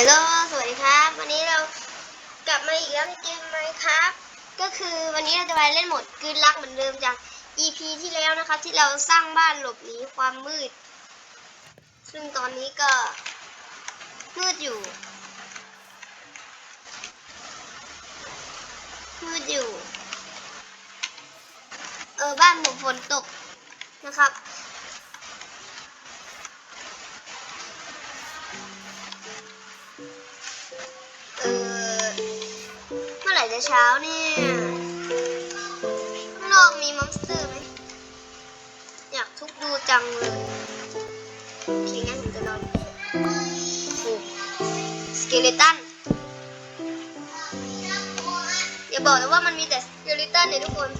ฮัลโหลสวัสดีครับ วันนี้เรากลับมาอีกแล้วในเกมไหมครับ ก็คือวันนี้เราจะไปเล่นโหมดกลืนรักเหมือนเดิมจาก EP ที่แล้วนะครับ ที่เราสร้างบ้านหลบหนีความมืด ซึ่งตอนนี้ก็มืดอยู่ มืดอยู่ เออบ้านผมฝนตกนะครับ เมื่อไหร่จะเช้าเนี่ยข้างนอกมีมอนสเตอร์ไหมอยากทุกดูจังเลยโอเคงั้นผมจะนอนโอ้สเกเลตันอย่าบอกนะว่ามันมีแต่สเกเลตันเนี่ยทุกคน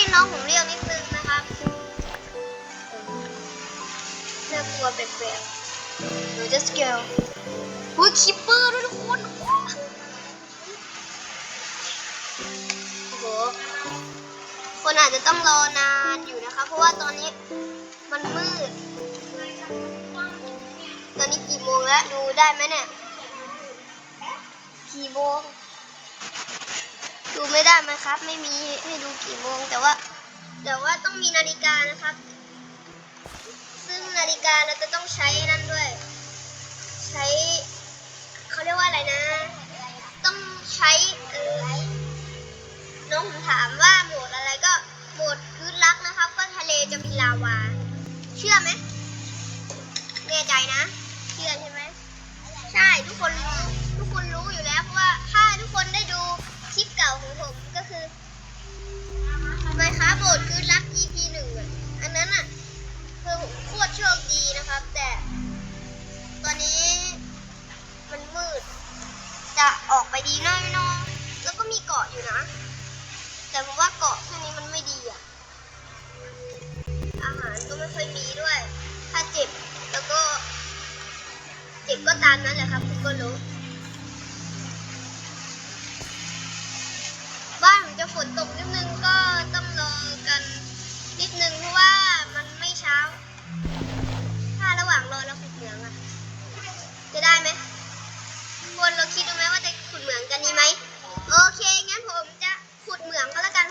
เออจะกินน้องผมเรียกนิดนึงนะครับน่ากลัวแปลกๆหนูจะสเกลหุ้ยคิปเปอร์ด้วยทุกคนโอ้โหคนอาจจะต้องรอนานอยู่นะคะ เพราะว่าตอนนี้มันมืด ตอนนี้กี่โมงแล้ว ดูได้ไหมเนี่ยกี่โมง ดูไม่ได้ไหมครับ ไม่มีให้ดูกี่โมง แต่ว่าแต่ว่าต้องมีนาฬิกานะครับ ซึ่งนาฬิกาเราจะต้องใช้นั่นด้วย ใช้เขาเรียกว่าอะไรนะ ต้องใช้เออ ดีหน้อยเนแล้วก็มีเกาะอยู่นะ แต่ผมว่าเกาะแค่นี้มันไม่ดีอะ อาหารก็ไม่ค่อยมีด้วย ถ้าเจ็บแล้วก็ เจ็บก็ตามนั้นแหละครับคุณก็รู้ บ้านผมจะฝนตกนิดนึงก็ต้องรอกันนิดนึง คิดดูไหมว่าจะขุดเหมืองกันนี้ไหมโอเคงั้นผมจะขุดเหมืองก็แล้วกัน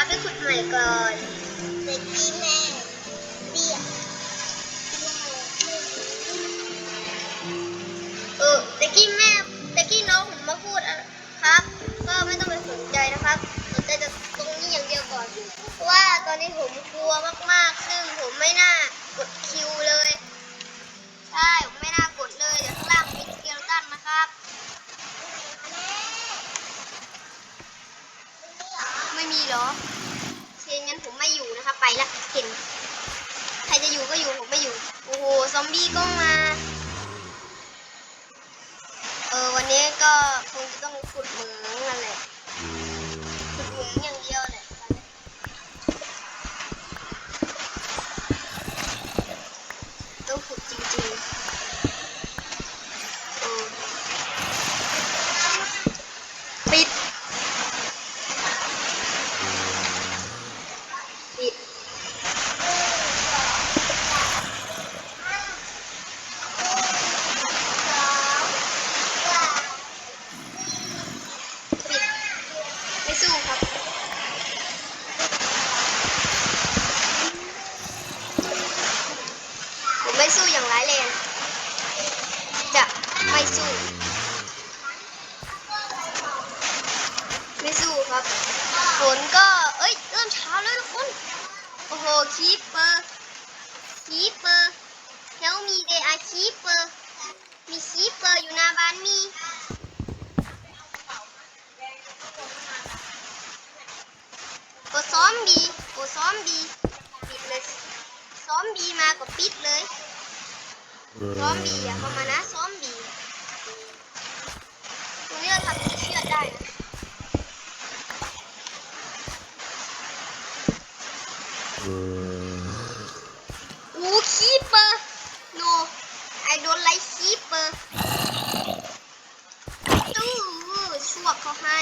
าไปขุดใหม่ก่อนเด็กกี้แม่เบี้ยเออเด็กกี้แม่เด็กกี้น้องผมมาพูดอะครับ ก็ไม่ต้องไปสนใจนะครับสนใจแต่ตรงนี้อย่างเดียวก่อน เพราะว่าตอนนี้ผมกลัวมากๆ ซึ่งผมไม่น่ากดคิวเลย ใช่ ผมไม่น่ากดเลย เดี๋ยวข้างล่างมีสเกลตันนะครับ ไม่มีเหรอเชนงั้นผมไม่อยู่นะครับ ไปละเห็น ใครจะอยู่ก็อยู่ผมไม่อยู่ โอ้โห ซอม บี้ก็มา เออวันนี้ก็คงจะต้องขุดมืองนั่นแหละ ขุดเหมืองอย่างเดียวแหละต้องขุดจริงๆเออ จะไม่สู้ไม่สู้ครับ ฝนก็ เอ้ย เริ่มเช้าแล้วทุกคน โอ้โห คีปเปอร์ คีปเปอร์ Tell me they are keeper มีคีปเปอร์อยู่หน้าบ้านมีโอซอมบี้โอซอมบี้ปิดเลย ซอมบี้มาก็ปิดเลย ซอมบี้อย่าเข้ามานะซอมบี้ตรงนี้เราทำเชือดได้นะโอ้คีเปอร์ no I don't like keeper ตู้ช่วเขาให้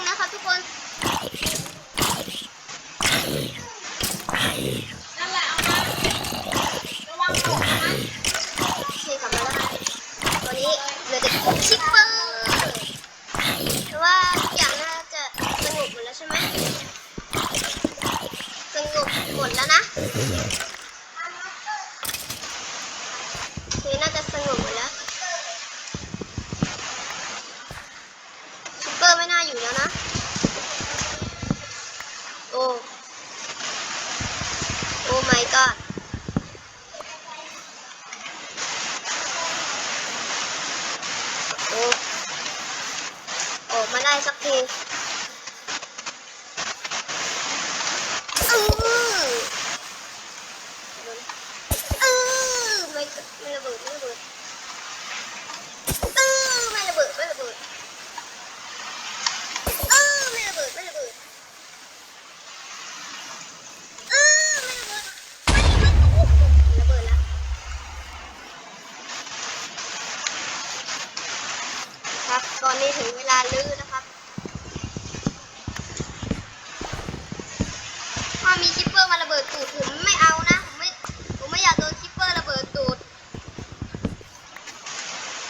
นึงนะคะทุกคนนั่นแหละเอามาระวังตกนะ โอเคกลับมาแล้วค่ะตอนนี้เหลือแต่ชิปเปอร์แต่ว่าทุกอย่างน่าจะสงบหมดแล้วใช่ไหมสงบหมดแล้วนะโอเคน่าจะสงบหมดแล้วชิปเปอร์ไม่น่าอยู่แล้วนะ โอ้ โอ้ my god โอ้ออกมาได้สักทีอื้ออื้อ ไม่ระเบิดไม่ระเบิดเออไม่ระเบิดไม่ระเบิดเออไม่ระเบิดไม่ระเบิดเออไม่ระเบิดไม่ระเบิดโอ้โหระเบิดล้วครับตอนนี้ถึงเวลาลื้อนะครับถ้ามีคิปเปอร์มาระเบิดตูดผมไม่เอานะผมไม่ผมไม่อยากโดนคิปเปอร์ระเบิดตูด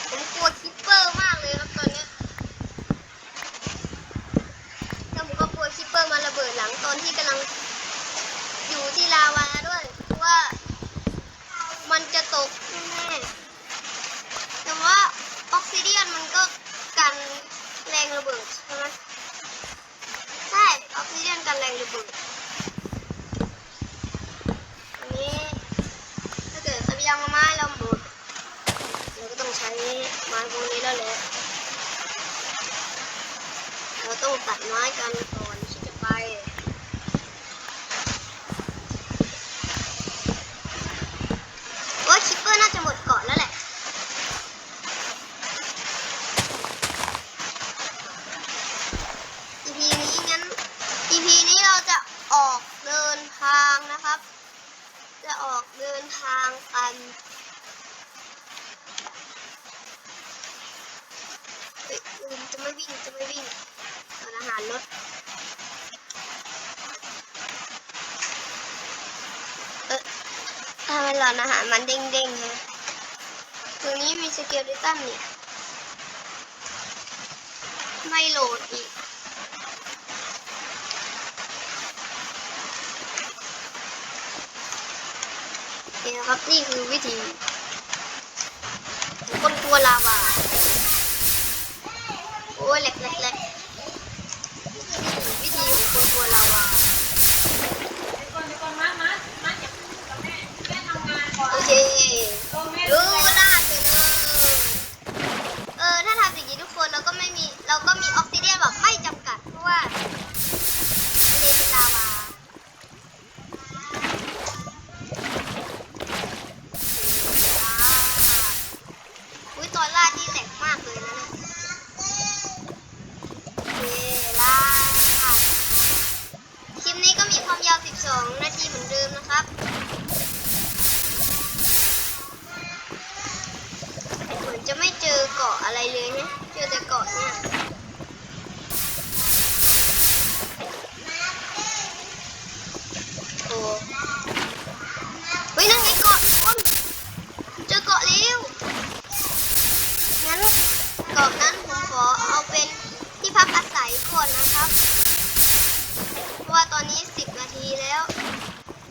ผมกลัวคิปเปอร์มากเลยครับตอนเนี้ยแล้วผมก็กลัวคิปเปอร์มาระเบิดหลังตอนที่กำลังอยู่ที่ลาวาด้วยเพราะว่า มันจะตกแน่ๆ แต่ว่าออกซิเดียนมันก็กันแรงระเบิดใช่ไหมใช่ออ กันแรงระเบิดอันนี้ถ้าเกิดทรัพยากรไม้เราหมดเราก็ต้องใช้ไม้พวกนี้แล้วแหละเราต้องตัดไม้กันก่อนที่จะไปว่าคิปเปอร์น่าจะหมดเกาะแล้วแหละ EP นี้งั้น EP นี้เราจะออกเดินทางนะครับ จะออก เดินทางกันเฮ้ยลืมจะไม่วิ่งจะไม่วิ่งตอนอาหารลดเออถ้ามันหลอนอาหารมันเด้งๆฮะตรงนี้มีสเกลดิตันนี่ไม่โหลดอีก นี่นะครับนี่คือวิธีคนกลัวลาวาโอ้ยเล็กแหลกแหลกวิธีของคนกลัวลาวาโอเค อะไรเลยเนี่ยเจอแต่เกาะเนี่ยโอ้เฮ้ยนั่นไงเกาะคนเจอเกาะแล้วงั้นเกาะนั้นผมขอเอาเป็นที่พักอาศัยก่อนนะครับ เพราะว่าตอนนี้10นาทีแล้ว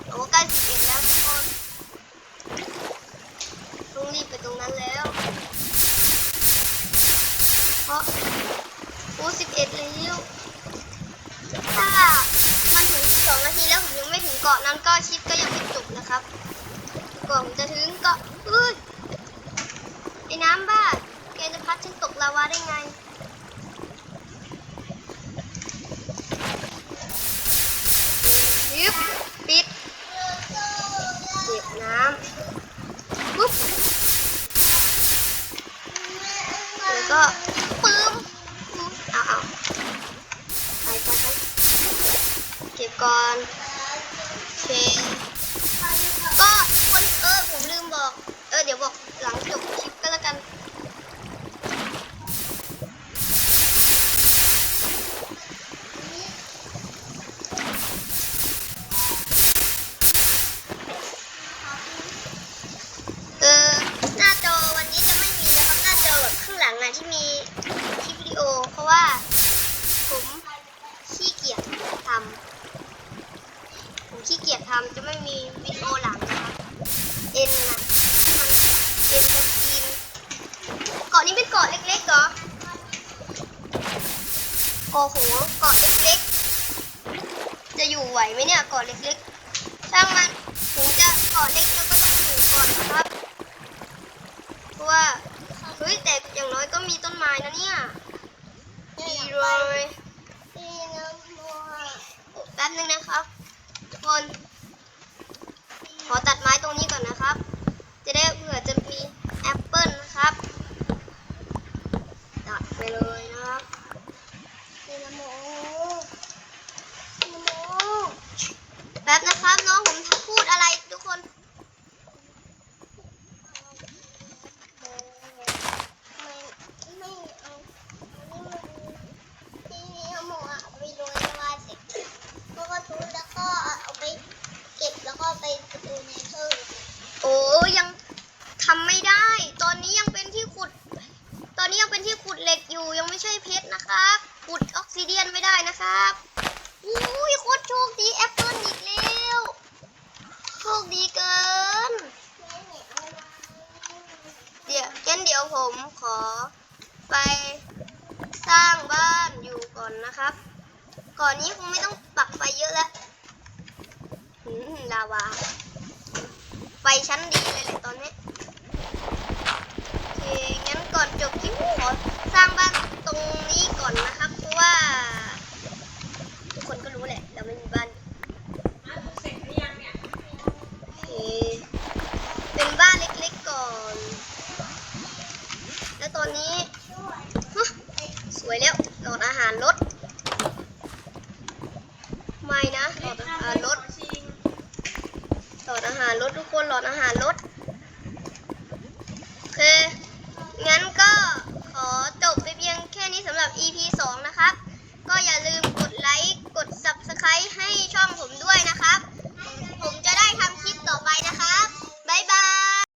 โอ้ใกล้11แล้วทุกคนต้องรีบไปตรงนั้นแล้ว เพราะโอ้11แล้วถ้ามันถึง 12 นาทีแล้วผมยังไม่ถึงเกาะนั้นก็คลิปก็ยังไม่จบ นะครับก่อนผมจะถึงเกาะเอ้ยไอ้น้ำบ้าแกจะพัดฉันตกลาวาได้ไง ยึบปิดเก็บน้ำปุ๊บแล้วก็ปื้มปุ๊บเอาเอาไปไปไปเก็บก่อนโอเคก็คนเออผมลืมบอก เออเดี๋ยวบอกหลังจบคลิปก็แล้วกัน เออหน้าจอวันนี้จะไม่มีแล้วครับหน้าจอแบบข้างหลังอะที่มีคลิปวิดีโอ เพราะว่าผมขี้เกียจทำผมขี้เกียจทำจะไม่มีวิดีโอหลังนะครับเอ็นอะที่มัน เอ็นสกรีนเกาะนี้เป็นเกาะเล็กๆเหรอ โอ้โห เกาะเล็กๆ จะอยู่ไหวไหมเนี่ยเกาะเล็กๆ ช่างมันถึงจะเกาะเล็กแล้วก็ต้องอยู่ก่อนนะครับ เพราะว่า เฮ้ยแต่อย่างน้อยก็มีต้นไม้นะเนี่ย ดีเลยแป๊บนึงนะครับทุกคน ขอตัดไม้ตรงนี้ก่อนนะครับ จะได้เผื่อจะมีแอปเปิลนะครับ ตัดไปเลยนะครับแป๊บนะครับน้องผมพูดอะไรทุกคน ไม่เอาที่นี่เอาหมูอะไปโรยลาวาเสร็จแล้วก็ทุบแล้วก็เอาไปเก็บแล้วก็ไปประตูในเธอร์ โอ้ยังทำไม่ได้ ตอนนี้ยังเป็นที่ขุด ตอนนี้ยังเป็นที่ขุดเหล็กอยู่ ยังไม่ใช่เพชรนะครับ ขุดออกซิเดียนไม่ได้นะครับอุ้ยโคตรโชคดีแอปเปิลอีกแล้ว โชคดีเกิน เดี๋ยวงั้นเดี๋ยวผมขอไปสร้างบ้าน อนนะครับ ก่อนนี้คงไม่ต้องปักไฟเยอะแล้วหืมลาวา ไฟชั้นดีเลยแหละตอนนี้โอเคงั้นก่อนจบคลิปขอสร้างบ้านตรงนี้ก่อนนะครับ เพราะว่า ทุกคนก็รู้แหละเราไม่มีบ้านเสร็จหรือยังเนี่ยโอเคเป็นบ้านเล็กๆก่อน แล้วตอนนี้ วยแล้วหลอดอาหารลดไม่นะหลอดอาหารลดหลอดอาหารลดทุกคนหลอดอาหารลดโอเคงั้นก็ขอจบไปเพียงแค่นี้สำหรับ EP 2 นะครับ ก็อย่าลืม